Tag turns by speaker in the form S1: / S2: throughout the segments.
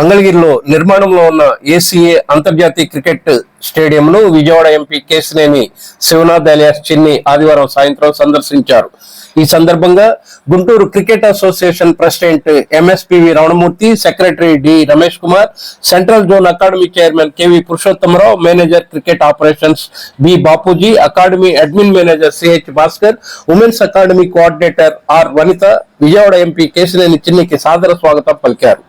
S1: మంగళగిరిలో నిర్మాణంలో ఉన్న ఏసీఏ అంతర్జాతీయ క్రికెట్ స్టేడియంను విజయవాడ ఎంపీ కేసినేని శివనాథ్ అలియాస్ చిన్ని ఆదివారం సాయంత్రం సందర్శించారు. ఈ సందర్భంగా Guntur cricket association president MSPV Ramanamurthy secretary D Ramesh Kumar central zone academy chairman KV Purushothama Rao manager cricket operations B Bapuji academy admin manager CH Bhaskar women's academy coordinator R Vanitha Vijayawada MP Kesineni చిన్నికి సాదర స్వాగతం పలికారు.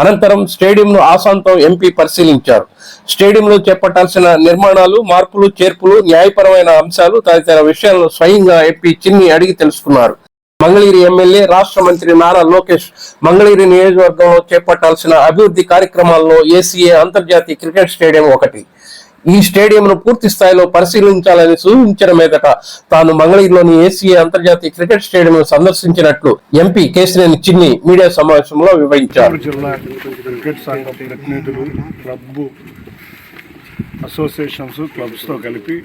S1: అనంతరం స్టేడియంను ఆశాంతం MP పరిశీలించారు. స్టేడియంలో చేపట్టాల్సిన నిర్మాణాలు మార్పులు చేర్పులు న్యాయపరమైన అంశాలు తదితర విషయాలను స్వయంగా ఎంపీ చిన్ని అడిగి తెలుసుకున్నారు. మంగళగిరి ఎమ్మెల్యే రాష్ట్ర మంత్రి నారా లోకేష్ మంగళగిరి నియోజకవర్గంలో చేపట్టాల్సిన అభివృద్ధి కార్యక్రమాల్లో ఏసీఏ అంతర్జాతీయ క్రికెట్ స్టేడియం ఒకటి. ఈ స్టేడియంను పూర్తి స్థాయిలో పరిశీలించాలని సూచించిన మీదట తాను మంగళగిరిలోని ఏసీఏ అంతర్జాతీయ క్రికెట్ స్టేడియం సందర్శించినట్లు ఎంపీ కేసినేని చిన్ని మీడియా సమావేశంలో వివరించారు.
S2: క్రికెట్ అసోసియేషన్స్ క్లబ్స్తో కలిపి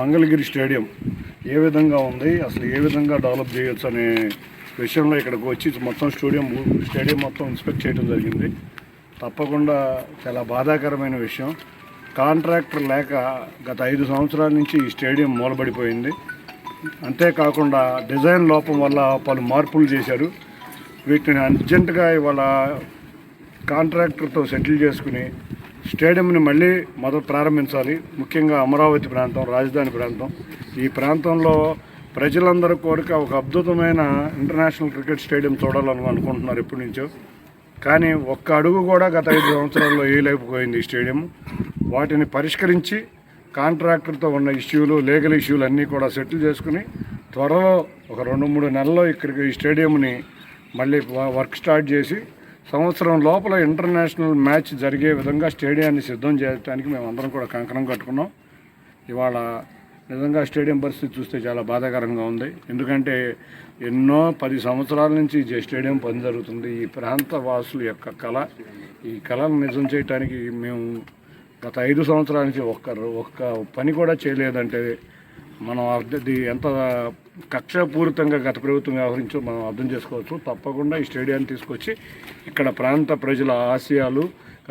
S2: మంగళగిరి స్టేడియం ఏ విధంగా ఉంది అసలు ఏ విధంగా డెవలప్ చేయొచ్చు అనే విషయంలో ఇక్కడికి వచ్చి మొత్తం స్టేడియం స్టేడియం మొత్తం ఇన్స్పెక్ట్ చేయడం జరిగింది. తప్పకుండా చాలా బాధాకరమైన విషయం. కాంట్రాక్టర్ లేక గత ఐదు సంవత్సరాల నుంచి ఈ స్టేడియం మూలబడిపోయింది. అంతేకాకుండా డిజైన్ లోపం వల్ల పలు మార్పులు చేశారు. వీటిని అర్జెంటుగా ఇవాళ కాంట్రాక్టర్తో సెటిల్ చేసుకుని స్టేడియంని మళ్ళీ మొదలు ప్రారంభించాలి. ముఖ్యంగా అమరావతి ప్రాంతం రాజధాని ప్రాంతం. ఈ ప్రాంతంలో ప్రజలందరూ కోరిక ఒక అద్భుతమైన ఇంటర్నేషనల్ క్రికెట్ స్టేడియం చూడాలని అనుకుంటున్నారు ఎప్పటి నుంచో. కానీ ఒక్క అడుగు కూడా గత ఐదు సంవత్సరాల్లో వేయలేకపోయింది ఈ స్టేడియం? వాటిని పరిష్కరించి కాంట్రాక్టర్తో ఉన్న ఇష్యూలు లీగల్ ఇష్యూలు అన్నీ కూడా సెటిల్ చేసుకుని త్వరలో ఒక రెండు మూడు నెలల్లో ఇక్కడికి ఈ స్టేడియంని మళ్ళీ వర్క్ స్టార్ట్ చేసి సంవత్సరం లోపల ఇంటర్నేషనల్ మ్యాచ్ జరిగే విధంగా స్టేడియాన్ని సిద్ధం చేయడానికి మేము అందరం కూడా కంకణం కట్టుకున్నాం. ఇవాళ నిజంగా స్టేడియం పరిస్థితి చూస్తే చాలా బాధాకరంగా ఉంది. ఎందుకంటే ఎన్నో పది సంవత్సరాల నుంచి ఈ స్టేడియం పని జరుగుతుంది. ఈ ప్రాంత వాసుల యొక్క కళ ఈ కళను నిజం చేయడానికి మేము గత ఐదు సంవత్సరాల నుంచి ఒక్క ఒక్క పని కూడా చేయలేదంటే మనం అర్థది ఎంత కక్షపూరితంగా గత ప్రభుత్వం వ్యవహరించో మనం అర్థం చేసుకోవచ్చు. తప్పకుండా ఈ స్టేడియాన్ని తీసుకొచ్చి ఇక్కడ ప్రాంత ప్రజల ఆశయాలు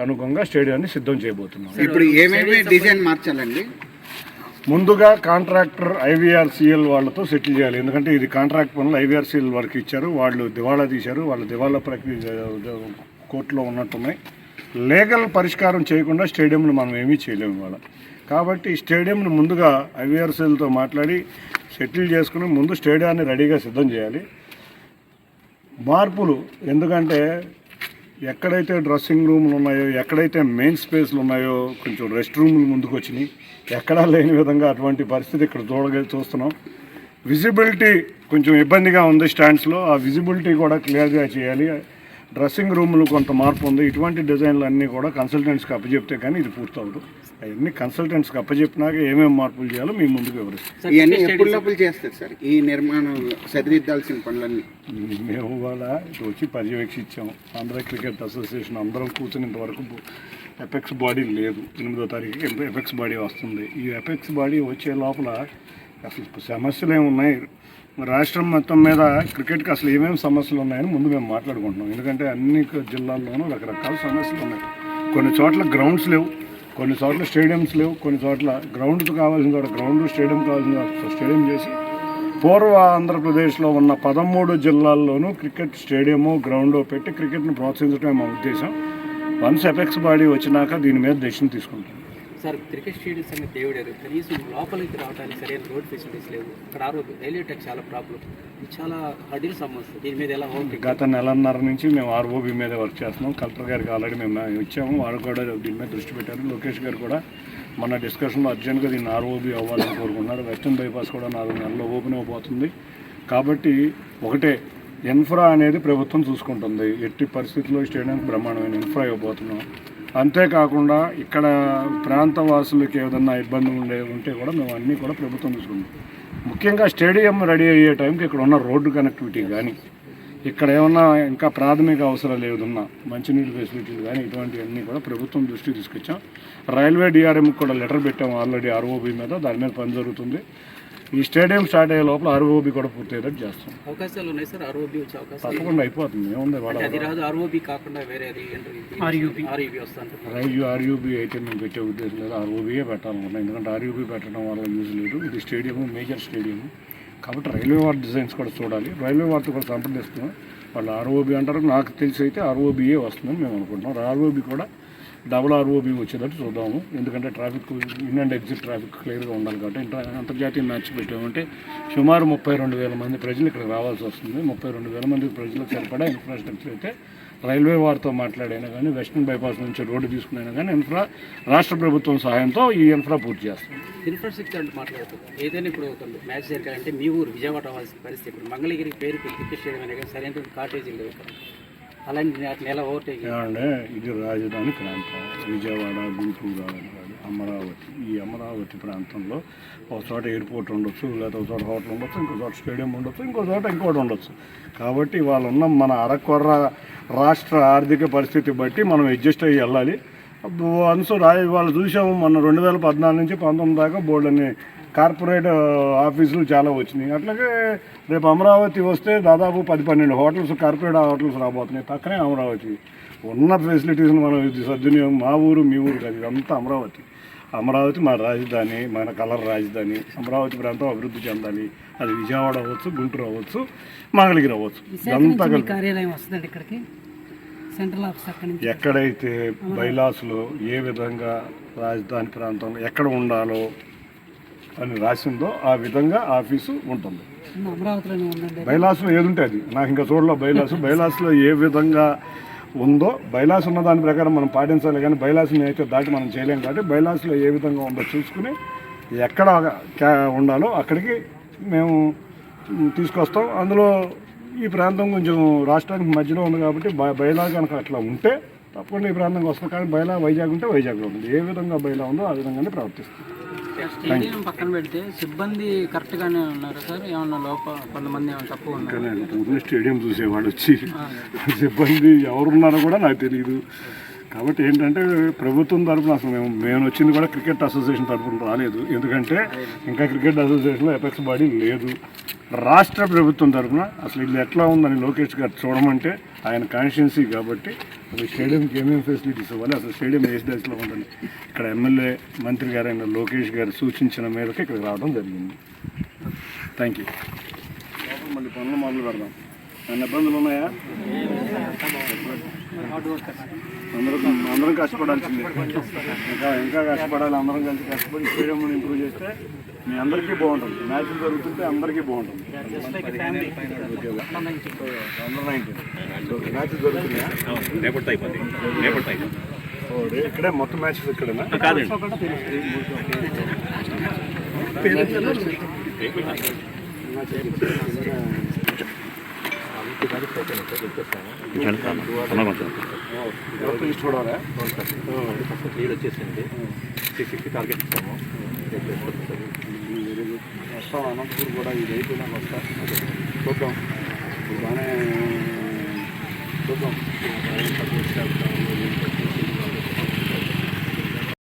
S2: అనుగుణంగా స్టేడియాన్ని సిద్ధం చేయబోతున్నాం.
S3: ఇప్పుడు ఏమేమి డిజైన్ మార్చాలండి?
S2: ముందుగా కాంట్రాక్టర్ ఐవీఆర్సీఎల్ వాళ్ళతో సెటిల్ చేయాలి. ఎందుకంటే ఇది కాంట్రాక్ట్ పనులు ఐవీఆర్సీఎల్ వర్క్ ఇచ్చారు. వాళ్ళు దివాళా తీశారు. వాళ్ళ దివాళా ప్రక్రియ కోర్టులో ఉన్నట్టున్నాయి. లీగల్ పరిష్కారం చేయకుండా స్టేడియంను మనం ఏమీ చేయలేము ఇవాళ. కాబట్టి స్టేడియంను ముందుగా ఐవీఆర్సీఎల్తో మాట్లాడి సెటిల్ చేసుకుని ముందు స్టేడియాన్ని రెడీగా సిద్ధం చేయాలి. మార్పులు ఎందుకంటే ఎక్కడైతే డ్రెస్సింగ్ రూమ్లు ఉన్నాయో ఎక్కడైతే మెయిన్ స్పేస్లు ఉన్నాయో కొంచెం రెస్ట్ రూమ్లు ముందుకు వచ్చినాయి ఎక్కడా లేని విధంగా అటువంటి పరిస్థితి ఇక్కడ చూడగా చూస్తున్నాం. విజిబిలిటీ కొంచెం ఇబ్బందిగా ఉంది స్టాండ్స్లో ఆ విజిబిలిటీ కూడా క్లియర్గా చేయాలి. డ్రెస్సింగ్ రూమ్లు కొంత మార్పు ఉంది. ఇటువంటి డిజైన్లు అన్నీ కూడా కన్సల్టెంట్స్కి అప్పచెప్తే కానీ ఇది పూర్తవదు. అవన్నీ కన్సల్టెంట్స్కి అప్పచెప్పినాక ఏమేమి మార్పులు చేయాలో మీ ముందుకు వివరిస్తాం.
S3: ఇవన్నీ ఎప్పుడు లోపల చేస్తారు సార్? ఈ నిర్మాణం సరిదిద్దాల్సిన పనులన్నీ?
S2: మేము వాళ్ళ ఇటు వచ్చి పర్యవేక్షించాం. ఆంధ్ర క్రికెట్ అసోసియేషన్ అందరం కూర్చుని ఇంతవరకు ఎపెక్స్ బాడీ లేదు. ఎనిమిదో తారీఖుకి ఎపెక్స్ బాడీ వస్తుంది. ఈ ఎపెక్స్ బాడీ వచ్చే లోపల అసలు సమస్యలు ఏమి ఉన్నాయి? రాష్ట్రం మొత్తం మీద క్రికెట్కి అసలు ఏమేమి సమస్యలు ఉన్నాయని ముందు మేము మాట్లాడుకుంటున్నాం. ఎందుకంటే అన్ని జిల్లాల్లోనూ రకరకాల సమస్యలు ఉన్నాయి. కొన్ని చోట్ల గ్రౌండ్స్ లేవు. కొన్ని చోట్ల స్టేడియంస్ లేవు. కొన్ని చోట్ల గ్రౌండ్ కావాల్సిన చోట గ్రౌండ్ స్టేడియం కావాల్సిన చోట స్టేడియం చేసి పూర్వ ఆంధ్రప్రదేశ్లో ఉన్న పదమూడు జిల్లాల్లోనూ క్రికెట్ స్టేడియము గ్రౌండ్ పెట్టి క్రికెట్ను ప్రోత్సహించడమే మా ఉద్దేశం. వన్స్ ఎపెక్స్ బాడీ వచ్చినాక దీని మీద డెసిషన్ తీసుకుంటాం.
S4: సార్ క్రికెట్ స్టేడియం సంగతి దేవుడారు కనీసం లోపలికి రావడానికి సరైన రోడ్ ఫెసిలిటీస్ లేవు. ఇక్కడ ఆరోగ్య రైల్వే ట్రాక్ చాలా ప్రాబ్లం ఇది చాలా అడిల్ సమస్య. దీని మీద ఎలా
S2: గత నెలన్నర నుంచి మేము ఆర్ఓబి మీద వర్క్ చేస్తున్నాం. కలెక్టర్ గారికి ఆల్రెడీ మేము ఇచ్చాము. వారు కూడా దీని మీద దృష్టి పెట్టారు. లోకేష్ గారు కూడా మన డిస్కషన్లో అర్జెంట్గా దీన్ని ఆర్ఓబి అవ్వాలని కోరుకున్నారు వెస్టర్న్ బైపాస్ కూడా నాలుగు నెలల్లో ఓపెన్ అయిపోతుంది. కాబట్టి ఒకటే ఇన్ఫ్రా అనేది ప్రభుత్వం చూసుకుంటుంది. ఎట్టి పరిస్థితుల్లో స్టేడియం బ్రహ్మాండమైన ఇన్ఫ్రా ఇవ్వబోతున్నాం. అంతేకాకుండా ఇక్కడ ప్రాంత వాసులకి ఏదన్నా ఇబ్బంది ఉండే ఉంటే కూడా మేము అన్నీ కూడా ప్రభుత్వం చూసుకుంటాం. ముఖ్యంగా స్టేడియం రెడీ అయ్యే టైంకి ఇక్కడ ఉన్న రోడ్డు కనెక్టివిటీ కానీ ఇక్కడ ఏమన్నా ఇంకా ప్రాథమిక అవసరాలు ఏదన్నా మంచినీటి ఫెసిలిటీలు కానీ ఇటువంటివన్నీ కూడా ప్రభుత్వం దృష్టికి తీసుకొచ్చాం. రైల్వే డిఆర్ఎంకి కూడా లెటర్ పెట్టాము ఆల్రెడీ ఆర్ఓబి మీద దాని మీద పని జరుగుతుంది. ఈ స్టేడియం స్టార్ట్ అయ్యే లోపల ఆర్ఓబి కూడా పూర్తయ్యేటట్టు చేస్తాం.
S4: అవకాశాలు ఉన్నాయి సార్? ఆర్ఓబి వచ్చే అవకాశాలు
S2: తప్పకుండా అయిపోతుంది. ఏముంది
S4: అది రాదు. ఆర్ఓబి కాకుండా వేరే ఆర్యూబి.
S2: అయితే మేము పెట్టే ఉద్దేశం లేదు. ఆర్ఓబీయే పెట్టాలనుకుంటున్నాం. ఎందుకంటే ఆర్యూబీ పెట్టడం వల్ల యూజ్ లేదు. ఇది స్టేడియం మేజర్ స్టేడియం కాబట్టి రైల్వే వార్ డిజైన్స్ కూడా చూడాలి. రైల్వే వార్తో కూడా సంప్రదిస్తున్నాం. వాళ్ళు ఆర్ఓబీ అంటారు. నాకు తెలిసి అయితే ఆర్ఓబీయే వస్తుందని మేము అనుకుంటున్నాం. ఆర్ఓబీ కూడా డబుల్ ఆర్ఓబీ వచ్చేటట్టు చూద్దాము. ఎందుకంటే traffic in and exit traffic క్లియర్గా ఉండాలి కాబట్టి ఇంటర్ అంతర్జాతీయ మ్యాచ్ పెట్టామంటే సుమారు ముప్పై రెండు వేల మంది ప్రజలు ఇక్కడ రావాల్సి వస్తుంది. ముప్పై రెండు వేల మంది ప్రజలకు సరిపడా ఇన్ఫ్రాస్ట్రక్చర్ అయితే రైల్వే వారితో మాట్లాడైనా కానీ వెస్ట్రన్ బైపాస్ నుంచి రోడ్డు తీసుకునైనా కానీ ఇన్ఫ్రా రాష్ట్ర ప్రభుత్వం సహాయంతో ఈ ఇన్ఫ్రా పూర్తి చేస్తాం.
S4: ఇన్ఫ్రాస్ట్రక్చర్ అంటే మాట్లాడుతుంది ఏదైనా ఇప్పుడు ఒక మ్యాచ్ జరగాలంటే మీ ఊరు విజయవాడ అవ్వాల్సిన పరిస్థితి. ఇప్పుడు మంగళగిరి పేరు క్రికెట్ స్టేడియం అనే సరైన కాటేజీలు
S2: ఏమంటే ఇది రాజధాని ప్రాంతం. విజయవాడ గుంటూరు అమరావతి. ఈ అమరావతి ప్రాంతంలో ఒక చోట ఎయిర్పోర్ట్ ఉండొచ్చు లేదా ఒక చోట హోటల్ ఉండొచ్చు ఇంకో చోట స్టేడియం ఉండొచ్చు ఇంకో చోట ఇంకోటి ఉండొచ్చు. కాబట్టి వాళ్ళు ఉన్న మన అరకొర్ర రాష్ట్ర ఆర్థిక పరిస్థితి బట్టి మనం అడ్జస్ట్ అయ్యి వెళ్ళాలి. వన్స్ రా వాళ్ళు చూసాము మన రెండు వేల పద్నాలుగు నుంచి పంతొమ్మిది దాకా బోర్డు అని కార్పొరేట్ ఆఫీసులు చాలా వచ్చినాయి. అట్లాగే రేపు అమరావతి వస్తే దాదాపు పది పన్నెండు హోటల్స్ కార్పొరేట్ హోటల్స్ రాబోతున్నాయి. పక్కనే అమరావతి. ఉన్న ఫెసిలిటీస్ని మనం సద్వినియోగం మా ఊరు మీ ఊరు కాదు ఇదంతా అమరావతి. అమరావతి మా రాజధాని మన కలర్ రాజధాని. అమరావతి ప్రాంతం అభివృద్ధి చెందాలి. అది విజయవాడ అవ్వచ్చు గుంటూరు అవ్వచ్చు మంగళగిరి అవ్వచ్చు. ఇదంతా
S5: కార్యాలయం వస్తుందండి ఇక్కడికి? సెంట్రల్ ఆఫీస్
S2: ఎక్కడైతే బైలాస్లో ఏ విధంగా రాజధాని ప్రాంతంలో ఎక్కడ ఉండాలో అని రాసిందో ఆ విధంగా ఆఫీసు ఉంటుంది. బైలాస్లో ఏది ఉంటే అది. నాకు ఇంకా చూడలో బైలాస్. బైలాస్లో ఏ విధంగా ఉందో బైలాస్ ఉన్న దాని ప్రకారం మనం పాటించాలి కానీ బైలాస్ని అయితే దాటి మనం చేయలేం కాబట్టి బైలాస్లో ఏ విధంగా ఉందో చూసుకుని ఎక్కడ ఉండాలో అక్కడికి మేము తీసుకొస్తాం. అందులో ఈ ప్రాంతం కొంచెం రాష్ట్రానికి మధ్యలో ఉంది కాబట్టి బై బైలా కనుక అట్లా ఉంటే తప్పకుండా ఈ ప్రాంతంకి వస్తాం. కానీ బైలా వైజాగ్ ఉంటే వైజాగ్లో ఉంది. ఏ విధంగా బైలా ఉందో ఆ విధంగానే ప్రవర్తిస్తాం
S6: స్టేడియం పక్కన పెడితే సిబ్బంది కరెక్ట్ గానే ఉన్నారు సార్? ఏమన్నా లోప కొంతమంది ఏమైనా తక్కువ ఉన్నారు?
S2: స్టేడియం చూసేవాడు వచ్చి సిబ్బంది ఎవరున్నారో కూడా నాకు తెలియదు కాబట్టి ఏంటంటే ప్రభుత్వం తరఫున అసలు మేము మేము వచ్చింది కూడా క్రికెట్ అసోసియేషన్ తరఫున రాలేదు. ఎందుకంటే ఇంకా క్రికెట్ అసోసియేషన్లో ఎపెక్స్ బాడీ లేదు. రాష్ట్ర ప్రభుత్వం తరఫున అసలు ఇది ఎట్లా ఉందని లోకేష్ గారు చూడమంటే ఆయన కాన్స్టిట్యున్సీ కాబట్టి అసలు స్టేడియంకి ఏమేమి ఫెసిలిటీస్ ఇవ్వాలి అసలు స్టేడియం ఏ దశలో ఉండాలి? ఇక్కడ ఎమ్మెల్యే మంత్రి గారైన లోకేష్ గారు సూచించిన మేరకు ఇక్కడికి రావడం జరిగింది. థ్యాంక్ యూ మళ్ళీ పనులు మొదలు పెడదాం. ఇబ్బందులు ఉన్నాయా? అందరం అందరం కష్టపడాల్సిందే. ఇంకా ఇంకా కష్టపడాలి అందరం కలిసి కష్టపడి స్టేడియం ఇంప్రూవ్ చేస్తే మీ అందరికీ బాగుంటుంది. మ్యాచ్లు జరుగుతుంటే అందరికీ బాగుంటుంది. ఓకే అందరూ నైన్టీన్ మ్యాచ్ రే- ఇక్కడే మొత్తం మ్యాచెస్ ఇక్కడేనా మొత్తం చూడాలా
S7: క్లియర్ వచ్చేసింది. సిక్స్టీ టార్గెట్ ఇస్తాము.
S2: వస్తాం అనంతపూర్ కూడా ఇది అయిపోయినాక వస్తా చూద్దాం. ఇప్పుడు బాగానే చూద్దాం